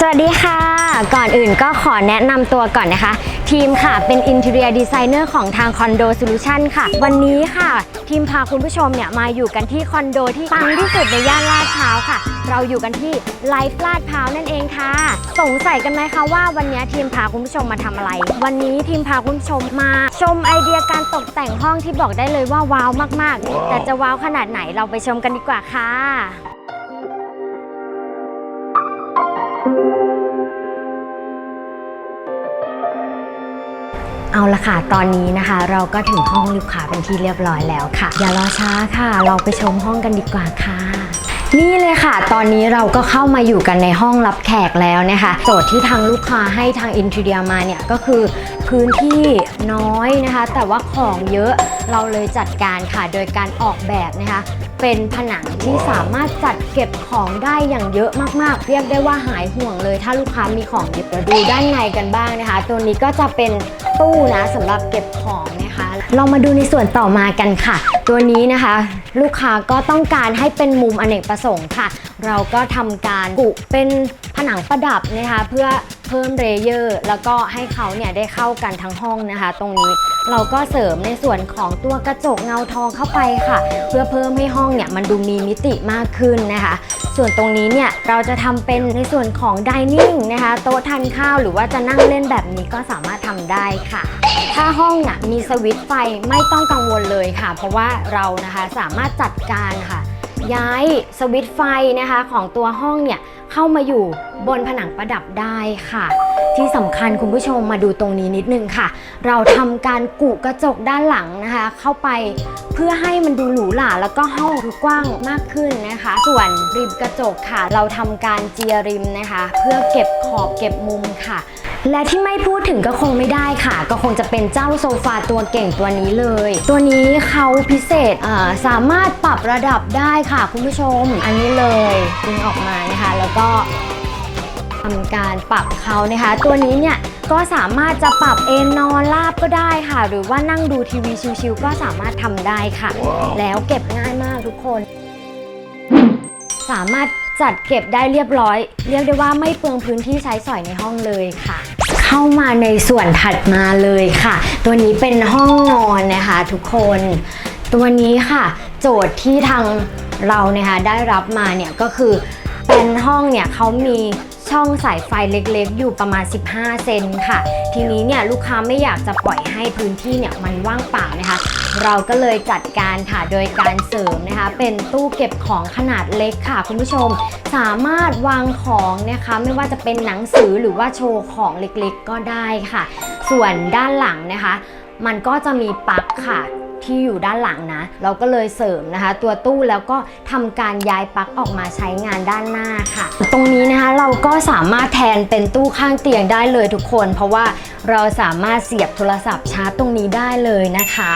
สวัสดีค่ะ ก่อนอื่นก็ขอแนะนำตัวก่อนนะคะ ทีมค่ะเป็น Interior Designer ของทาง Condo Solution ค่ะ วันนี้ค่ะ ทีมพาคุณผู้ชมเนี่ยมาอยู่กันที่คอนโดที่ปังที่สุดในย่านลาดพร้าวค่ะ เราอยู่กันที่ไลฟ์ลาดพร้าวนั่นเองค่ะ สงสัยกันไหมคะว่าวันนี้ทีมพาคุณผู้ชมมาทำอะไร วันนี้ทีมพาคุณผู้ชมมา ชมไอเดียการตกแต่งห้องที่บอกได้เลยว่าว้าวมากๆ แต่จะว้าวขนาดไหนเราไปชมกันดีกว่าค่ะ เอาละค่ะ ตอนนี้นะคะ เราก็ถึงห้องลูกค้าเป็นที่เรียบร้อยแล้วค่ะ อย่ารอช้าค่ะ เราไปชมห้องกันดีกว่าค่ะ นี่เลยค่ะ ตอนนี้เราก็เข้ามาอยู่กันในห้องรับแขกแล้วนะคะ โจทย์ที่ทางลูกค้าให้ทางอินทีเดียมาเนี่ยก็คือพื้นที่น้อยนะคะ แต่ว่าของเยอะเราเลยจัดการค่ะ โดยการออกแบบนะคะ เป็นผนังที่สามารถจัดเก็บของได้อย่างเยอะมากๆ เรียกได้ว่าหายห่วงเลย ถ้าลูกค้ามีของเยอะเดี๋ยวดูด้านในกันบ้างนะคะ ตัวนี้ก็จะเป็นตู้นะสำหรับเก็บของนะคะ เรามาดูในส่วนต่อมากันค่ะ ตัวนี้นะคะ ลูกค้าก็ต้องการให้เป็นมุมอเนกประสงค์ค่ะ เราก็ทำการกุเป็นผนังประดับนะคะ เพื่อ เพิ่มเรเยอร์แล้วก็ให้เขาเนี่ยได้เข้ากันทั้งห้องนะคะ ตรงนี้เราก็เสริมในส่วนของตัวกระจกเงาทองเข้าไปค่ะ เพื่อเพิ่มให้ห้องเนี่ยมันดูมีมิติมากขึ้นนะคะ ส่วนตรงนี้เนี่ยเราจะทำเป็นในส่วนของดิเนิ่งนะคะโต๊ะทานข้าวหรือว่าจะนั่งเล่นแบบนี้ก็สามารถทำได้ค่ะ ถ้าห้องน่ะมีสวิตช์ไฟไม่ต้องกังวลเลยค่ะ เพราะว่าเรานะคะสามารถจัดการค่ะ ย้ายสวิตไฟนะคะของตัวห้องเนี่ยเข้ามาอยู่บนผนังประดับได้ค่ะ ที่สำคัญคุณผู้ชมมาดูตรงนี้นิดนึงค่ะ เราทำการกุกระจกด้านหลังนะคะ เข้าไปเพื่อให้มันดูหรูหราแล้วก็ห้องดูกว้างมากขึ้นนะคะ ส่วนริมกระจกค่ะ เราทำการเจียริมนะคะ เพื่อเก็บขอบเก็บมุมค่ะ และที่ไม่พูดถึงก็คงไม่ได้ค่ะ ก็คงจะเป็นเจ้าโซฟาตัวเก่งตัวนี้เลย ตัวนี้เขาพิเศษอ่าสามารถปรับระดับได้ค่ะคุณผู้ชม อันนี้เลยดึงออกมานะคะแล้วก็ทำการปรับเขานะคะ ตัวนี้เนี่ยก็สามารถจะปรับเอนนอนราบก็ได้ค่ะ หรือว่านั่งดูทีวีชิวๆก็สามารถทำได้ค่ะแล้วเก็บง่ายมากทุกคน สามารถ จัดเก็บได้เรียบร้อย เรียกได้ว่าไม่เปลืองพื้นที่ใช้สอยในห้องเลยค่ะ เข้ามาในส่วนถัดมาเลยค่ะ ตัวนี้เป็นห้องนอนนะคะทุกคน ตัวนี้ค่ะ โจทย์ที่ทางเราเนี่ยค่ะได้รับมาเนี่ยก็คือเป็นห้องเนี่ยเขามีช่องสายไฟเล็กๆ อยู่ประมาณ 15 เซนค่ะ ทีนี้เนี่ยลูกค้าไม่อยากจะปล่อยให้พื้นที่เนี่ยมันว่างเปล่านะคะ เราก็เลยจัดการค่ะโดยการเสริมนะคะ เป็นตู้เก็บของขนาดเล็กค่ะ คุณผู้ชม สามารถวางของนะคะไม่ว่าจะเป็นหนังสือหรือว่าโชว์ของเล็กๆก็ได้ค่ะ ส่วนด้านหลังนะคะ มันก็จะมีปลั๊กค่ะที่อยู่ด้านหลังนะ เราก็เลยเสริมนะคะ ตัวตู้แล้วก็ทำการย้ายปลั๊กออกมาใช้งานด้านหน้าค่ะ ตรงนี้นะคะเราก็สามารถแทนเป็นตู้ข้างเตียงได้เลยทุกคน เพราะว่าเราสามารถเสียบโทรศัพท์ชาร์จตรงนี้ได้เลยนะคะ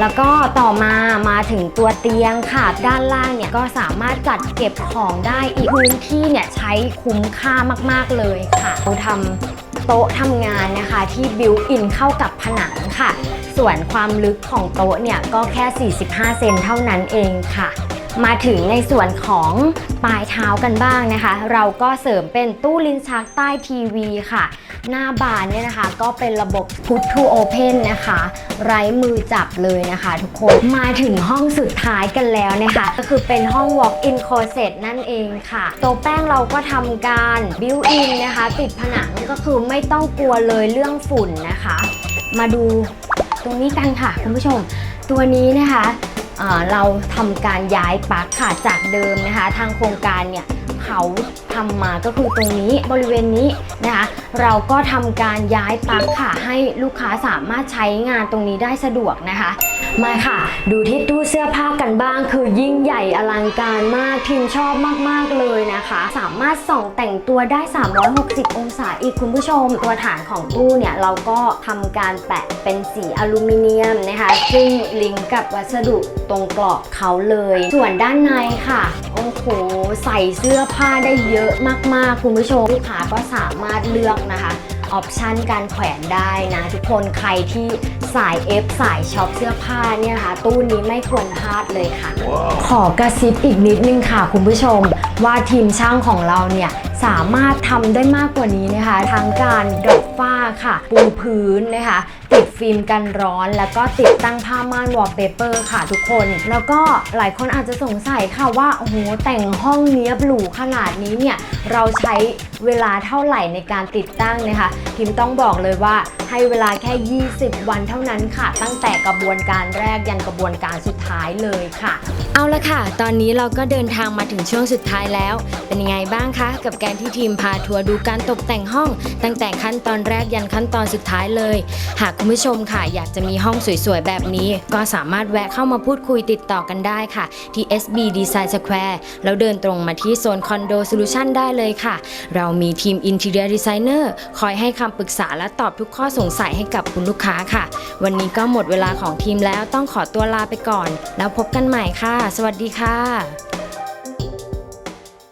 แล้วก็ต่อมามาถึงตัวเตียงค่ะ ด้านล่างเนี่ยก็สามารถจัดเก็บของได้อีกพื้นที่เนี่ยใช้คุ้มค่ามากๆเลยค่ะเราทำโต๊ะทำงานนะคะที่บิวอินเข้ากับผนังค่ะ ส่วนความลึกของโต๊ะเนี่ยก็แค่ 45 เซนเท่านั้นเองค่ะ มาถึงในส่วนของปลายเท้ากันบ้างนะคะ เราก็เสริมเป็นตู้ลิ้นชักใต้ทีวีค่ะ หน้าบานเนี่ยนะคะ ก็เป็นระบบ Put to Open นะคะ ไร้มือจับเลยนะคะทุกคนมาถึงห้องสุดท้ายกันแล้วนะคะ ก็คือเป็นห้อง Walk-in Closet นั่นเองค่ะโต๊ะแป้งเราก็ทำการ Built in นะคะ ติดผนังก็คือไม่ต้องกลัวเลยเรื่องฝุ่นนะคะ มาดูตรงนี้กันค่ะคุณผู้ชม ตัวนี้นะคะ เราทำการย้ายปลั๊กค่ะจากเดิมนะคะ ทางโครงการเนี่ยเขา ทำมาก็คือตรงนี้บริเวณนี้นะคะ เราก็ทำการย้ายปลั๊กค่ะ ให้ลูกค้าสามารถใช้งานตรงนี้ได้สะดวกนะคะ มาค่ะ ดูที่ตู้เสื้อผ้ากันบ้าง คือยิ่งใหญ่อลังการมากทีมชอบมากๆเลยนะคะ สามารถส่องแต่งตัวได้ 360 องศาอีกคุณผู้ชม ตัวฐานของตู้เนี่ยเราก็ทำการแปะเป็นสีอลูมิเนียมนะคะซึ่งลิงก์กับวัสดุตรงกรอบเขาเลย ส่วนด้านในค่ะโอ้โหใส่เสื้อผ้าได้เยอะมากๆ คุณผู้ชมลูกค้าก็สามารถเลือกนะคะออปชันการแขวนได้นะ ทุกคนใครที่สาย F สายช็อปเสื้อผ้าเนี่ยนะคะตู้นี้ไม่ควรพลาดเลยค่ะ ขอกระซิบอีกนิดนึงค่ะ คุณผู้ชมว่าทีมช่างของเราเนี่ยสามารถทำได้มากกว่านี้นะคะ ทั้งการดอกฝ้าค่ะ ปูพื้นนะคะ ติดฟิล์มกันร้อน แล้วก็ติดตั้งผ้าม่านวอลเปเปอร์ค่ะทุกคน แล้วก็หลายคนอาจจะสงสัยค่ะว่า โอ้โห แต่งห้องเนี้ยบหรูขนาดนี้เนี่ย เราใช้เวลาเท่าไหร่ในการติดตั้งนะคะพิมต้องบอกเลยว่าให้เวลาแค่ 20 วันเท่านั้นค่ะ ตั้งแต่กระบวนการแรกยันกระบวนการสุดท้ายเลยค่ะ เอาละค่ะ ตอนนี้เราก็เดินทางมาถึงช่วงสุดท้ายแล้ว เป็นยังไงบ้างคะกับการที่ทีมพาทัวร์ดูการตกแต่งห้อง ตั้งแต่ขั้นตอนแรกยันขั้นตอนสุดท้ายเลย หากคุณผู้ชมค่ะอยากจะมีห้องสวยๆ แบบนี้ ก็สามารถแวะเข้ามาพูดคุยติดต่อกันได้ค่ะ ที่ SB Design Square แล้วเดินตรงมาที่โซนคอนโดโซลูชันได้เลยค่ะ เรามีทีม Interior Designer คอยให้คำปรึกษาและตอบทุกข้อสงสัยให้กับคุณลูกค้าค่ะ วันนี้ก็หมดเวลาของทีมแล้วต้องขอตัวลาไปก่อน แล้วพบกันใหม่ค่ะ สวัสดีค่ะ